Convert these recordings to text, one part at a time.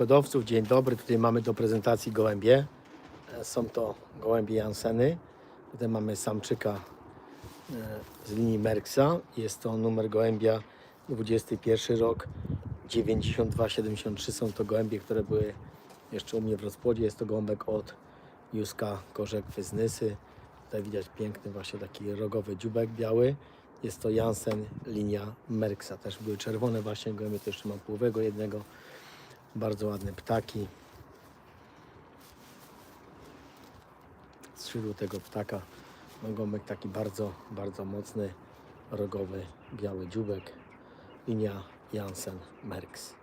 hodowców, dzień dobry. Tutaj mamy do prezentacji gołębie. E, Są to gołębie Janseny. Tutaj mamy samczyka e, z linii Merksa. Jest to numer gołębia 21 rok 9273. Są to gołębie, które były jeszcze u mnie w rozpłodzie. Jest to gołąbek od Juska Korzek Wyznysy. Tutaj widać piękny właśnie taki rogowy dziubek biały. Jest to Jansen linia Merksa. Też były czerwone właśnie gołębie. To jeszcze mam połowego jednego. Bardzo ładne ptaki. Skrzydło tego ptaka. Gołąbek taki bardzo, bardzo mocny, rogowy, biały dziubek. Linia Jansen Merks.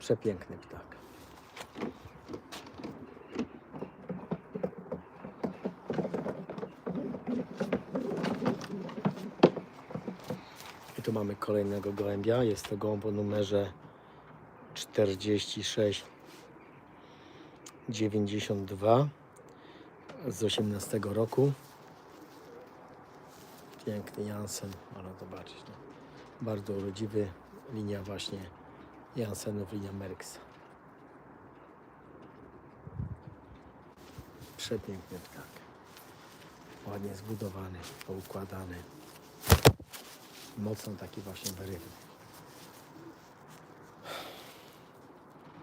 Przepiękny ptak. I tu mamy kolejnego gołębia. Jest to gołąb o numerze 46 92 z 18 roku. Piękny Jansen, można zobaczyć. No. Bardzo urodziwy, linia właśnie Jansenów, linia Merksa. Przepiękny ptak. Ładnie zbudowany, poukładany. Mocno taki właśnie wyrywny.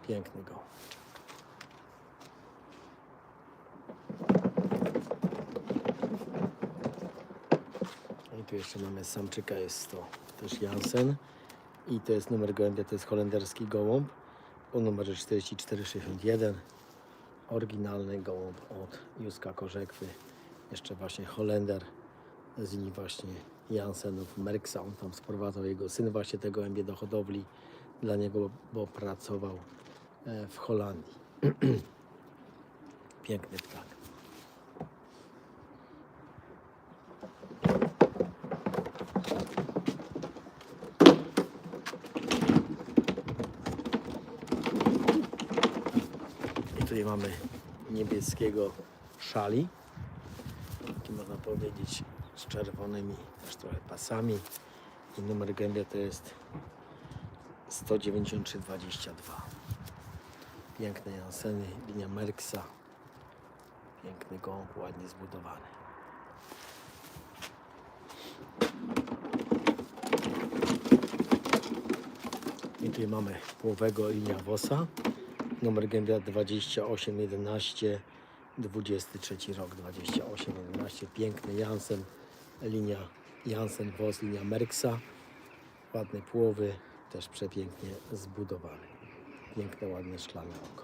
Piękny go. I tu jeszcze mamy samczyka, jest to też Jansen. I to jest numer gołębia, to jest holenderski gołąb o numerze 4461. Oryginalny gołąb od Juska Korzekwy. Jeszcze właśnie Holender z linii właśnie Jansenów Merksa. On tam sprowadzał jego syn właśnie te gołębie do hodowli dla niego, bo pracował w Holandii. Piękny ptak. I tutaj mamy niebieskiego szali. Taki można powiedzieć z czerwonymi też trochę pasami. I numer gębia to jest 19322. Piękne Janseny, linia Merksa. Piękny gołąb, ładnie zbudowany. I tutaj mamy połowego linia Wosa. Numer gębia 2811 23 rok 2811 piękny Jansen linia Jansen Wos linia Merksa ładne płowy też przepięknie zbudowany piękne ładne szklane oko.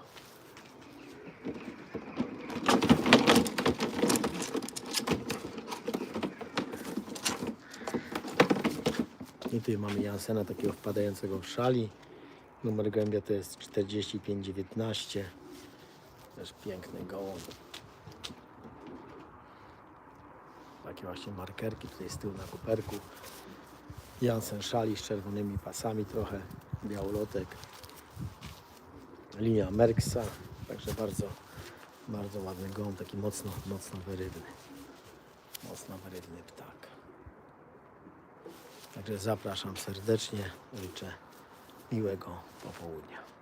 I tutaj mamy Jansena takiego wpadającego w szali. Numer gębia to jest 4519 też piękny gołąb. Takie właśnie markerki tutaj z tyłu na kuperku. Jansen szali z czerwonymi pasami trochę, białolotek. Linia Merksa, także bardzo, bardzo ładny gołąb, taki mocno, mocno wyrywny. Mocno wyrywny ptak. Także zapraszam serdecznie, życzę miłego popołudnia.